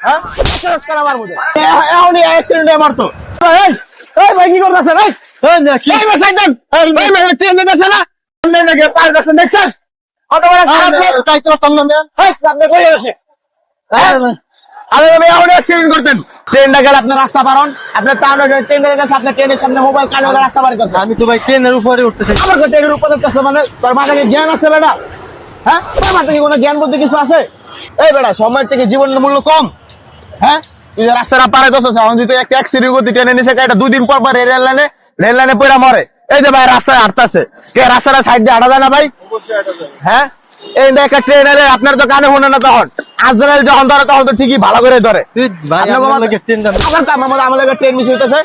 হ্যাঁ। এখনই অ্যাক্সিডেন্টে মারতো। এই এই ভাই কি করতেছেন? এই এই ভাই ট্রেন দিতেছে না। ট্রেন নাকি পার দেখছেন দেখছেন? অত বড় খারাপ তাই তো তন্ন দেন এই আপনি কই আছে আরে ভাই এখনই অ্যাক্সিডেন্ট করতেন। ট্রেনটা গেলে আপনার রাস্তা পারন আপনার টাউনে ট্রেন গেছে আপনার ট্রেনের সামনে মোবাইল কানে রাস্তা পার করছে আমি তো ভাই ট্রেনের উপরে উঠতে চাই আমার ট্রেনের উপরে কাছে মানে তোর মাথায় জ্ঞান আছে বেটা? হ্যাঁ? তোর মাথায় কোনো জ্ঞান বলতে কিছু আছে? এই বেটা সময়ের থেকে জীবনের মূল্য কম। হ্যাঁ? তুই রাস্তাটা পারে এখন একটা অ্যাক্সিডেন্ট করতে দুই দিন পর পর রেল লাইনে রেল লাইনে পড়া মরে। এই যে ভাই রাস্তায় হাঁটতেছে। কে রাস্তাটা সাইড দিয়ে হাঁটা যায় না ভাই? হ্যাঁ? এই একটা ট্রেন এলে আপনার তো কানে শুনে না তখন। আজরাইল যখন ধরে তখন তো ঠিকই ভালো করে ধরে। তুই ভাই আপনাকে আমার ট্রেন মিস হইতেছে।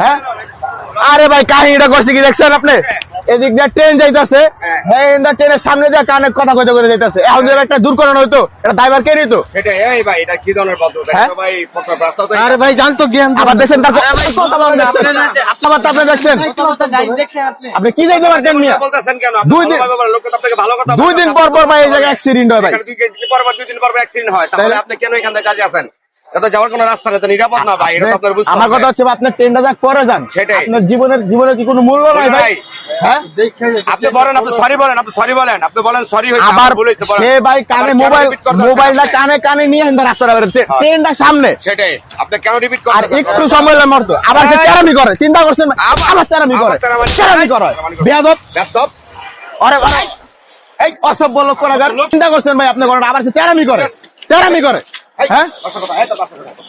হ্যাঁ? আরে ভাই কাহিনীটা করছে কি দেখছেন আপনি? এদিক দিয়ে ট্রেন যাইতেছে হ্যাঁ। ট্রেনের সামনে দিয়ে কানে কথা কইতে করে যাইতেছে। এখন যদি একটা দুর্ঘটনা হইতো এটা ড্রাইভার কে নিত এটা এই ভাই এটা কি ধরনের পদ্ধতি হ্যাঁ? আরে ভাই জানতো জ্ঞান আবার দেখছেন আবার আপনি দেখছেন। আপনি? কি যাইতে মিয়া? কেন? দুই দিন- দুই দিন পর পর ভাই এই জায়গায় অ্যাক্সিডেন্ট হয় ভাই। দুই দিন পর পর দুই দিন পর পর অ্যাক্সিডেন্ট হয়। তাহলে তাহলে- আপনি কেন এখান থেকে কাজে আছেন? এটা যাওয়ার কোনো রাস্তা নেই নিরাপদ না ভাই এটা আপনার বুঝতে আমার কথা হচ্ছে আপনার ট্রেনটা যাক পরে যান। সেটাই। আপনার জীবনের জীবনের কি কোনো মূল্য নাই ভাই? ভাই, হ্যাঁ? আপনি বলেন আপনি সরি বলেন আপনি সরি বলেন আপনি বলেন সরি হয়েছে আবার আমার ভুল হয়েছে, বলেন। সে ভাই কানে মোবাইল মোবাইলটা কানে কানে নিয়ে হিন্দা রাস্তাটা বেরোচ্ছে। ট্রেনটা সামনে। সেটাই। আপনি কেন রিপিট আর একটু সময় লাগে মরতো। আবার সে! করে। চিন্তা করছেন আবার- করে। বেয়াদব। আরে এই অসভ্য লোক চিন্তা করছেন ভাই আপনি করেন। আবার সে তেরামি করে। তেরামি করে। হ্যাঁ বাসা কথা, এই তো বাসা কথা।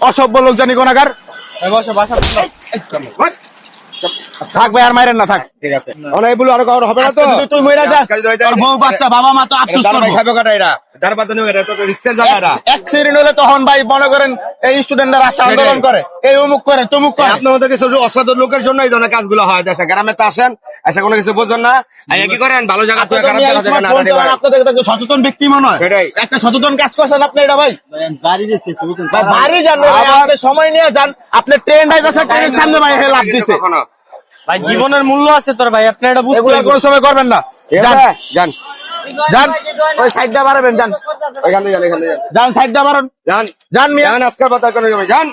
অসভ্য লোক জানি কোনাগার থাক ভাই আর মাইরেন না থাক। ঠিক আছে। অনেক হবে না তো। তুই মরে যাস। তোর বউ বাচ্চা বাবা মা তো আফসোস করবে। খাবে কাটা এরা। দাঁড়া বাদ নেবে এটা তো রিক্সের জায়গা এটা অ্যাক্সিডেন্ট হলে তখন ভাই মনে করেন এই স্টুডেন্টরা রাস্তা আন্দোলন করে। এই অমুক করে তমুক করে। আপনার কিছু অসাধু লোকের জন্য এই ধরনের কাজগুলো হয়। দেশে গ্রামে তো আসেন এসে কোনো কিছু বোঝেন না। কি করেন? ভালো জায়গা আপনি থেকে তো খারাপ মিয়া জায়গা থেকে না স্মার্টফোন দাঁড়িয়ে চালান, আপনাদের সচেতন ব্যক্তি মনে হয়। একটা সচেতন কাজ করছেন আপনি এটা ভাই। বাড়ি যান সময় নিয়ে যান। আপনি ট্রেন যাইতেছে ট্রেনের সামনে ভাই লাভ দিছে। কখনো। ভাই জীবনের মূল্য আছে তোর ভাই আপনি এটা বুঝতে কোনো সময় করবেন না। যান। যান। যান ওই সাইডটা বাড়াবেন যান। এখান থেকে যান এখান থেকে যান যান সাইডটা বাড়ান যান যান মিয়া। যান আজকাল পাতার কোনো যান।